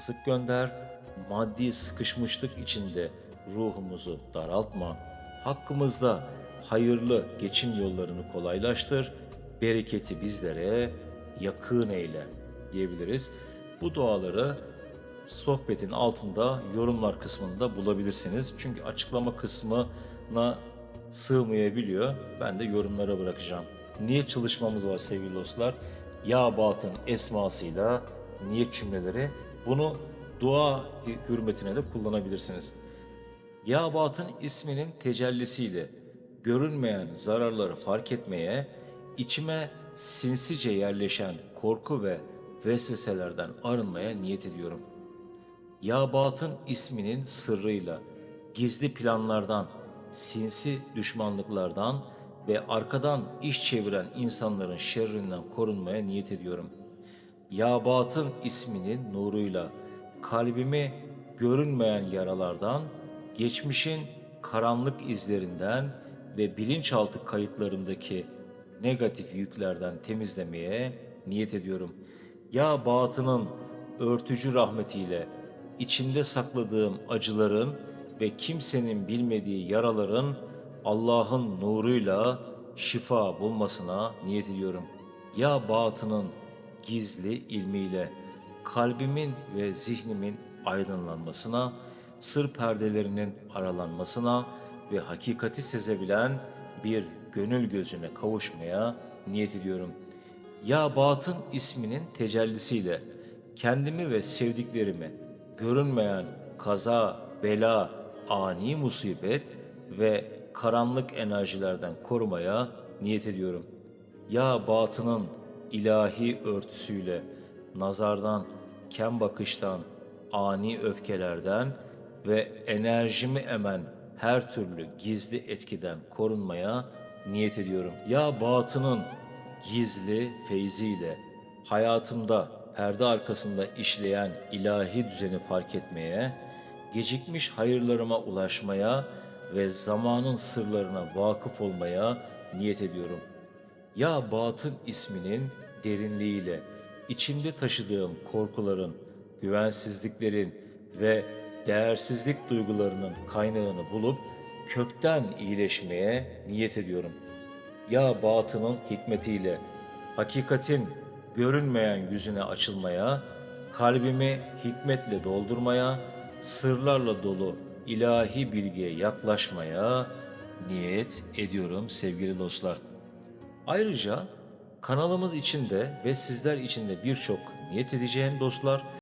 Sık gönder, maddi sıkışmışlık içinde ruhumuzu daraltma. Hakkımızda hayırlı geçim yollarını kolaylaştır, bereketi bizlere yakın eyle diyebiliriz. Bu duaları sohbetin altında yorumlar kısmında bulabilirsiniz. Çünkü açıklama kısmına sığmayabiliyor. Ben de yorumlara bırakacağım. Niyet çalışmamız var sevgili dostlar. Ya batın esmasıyla niyet cümleleri. Bunu dua hürmetine de kullanabilirsiniz. Ya batın isminin tecellisiyle görünmeyen zararları fark etmeye, içime sinsice yerleşen korku ve vesveselerden arınmaya niyet ediyorum. Ya batın isminin sırrıyla gizli planlardan, sinsi düşmanlıklardan ve arkadan iş çeviren insanların şerrinden korunmaya niyet ediyorum. Ya batın isminin nuruyla kalbimi görünmeyen yaralardan, geçmişin karanlık izlerinden ve bilinçaltı kayıtlarımdaki negatif yüklerden temizlemeye niyet ediyorum. Ya batının örtücü rahmetiyle içinde sakladığım acıların ve kimsenin bilmediği yaraların Allah'ın nuruyla şifa bulmasına niyet ediyorum. Ya batının gizli ilmiyle kalbimin ve zihnimin aydınlanmasına, sır perdelerinin aralanmasına ve hakikati sezebilen bir gönül gözüne kavuşmaya niyet ediyorum. Ya batın isminin tecellisiyle kendimi ve sevdiklerimi görünmeyen kaza, bela, ani musibet ve karanlık enerjilerden korumaya niyet ediyorum. Ya batının ilahi örtüsüyle nazardan, kem bakıştan, ani öfkelerden ve enerjimi emen her türlü gizli etkiden korunmaya niyet ediyorum. Ya batının gizli feyziyle hayatımda perde arkasında işleyen ilahi düzeni fark etmeye, gecikmiş hayırlarıma ulaşmaya ve zamanın sırlarına vakıf olmaya niyet ediyorum. Ya batın isminin derinliğiyle içimde taşıdığım korkuların, güvensizliklerin ve değersizlik duygularının kaynağını bulup kökten iyileşmeye niyet ediyorum. Ya batının hikmetiyle hakikatin görünmeyen yüzüne açılmaya, kalbimi hikmetle doldurmaya, sırlarla dolu ilahi bilgiye yaklaşmaya niyet ediyorum sevgili dostlar. Ayrıca kanalımız içinde ve sizler için de birçok niyet edeceğim dostlar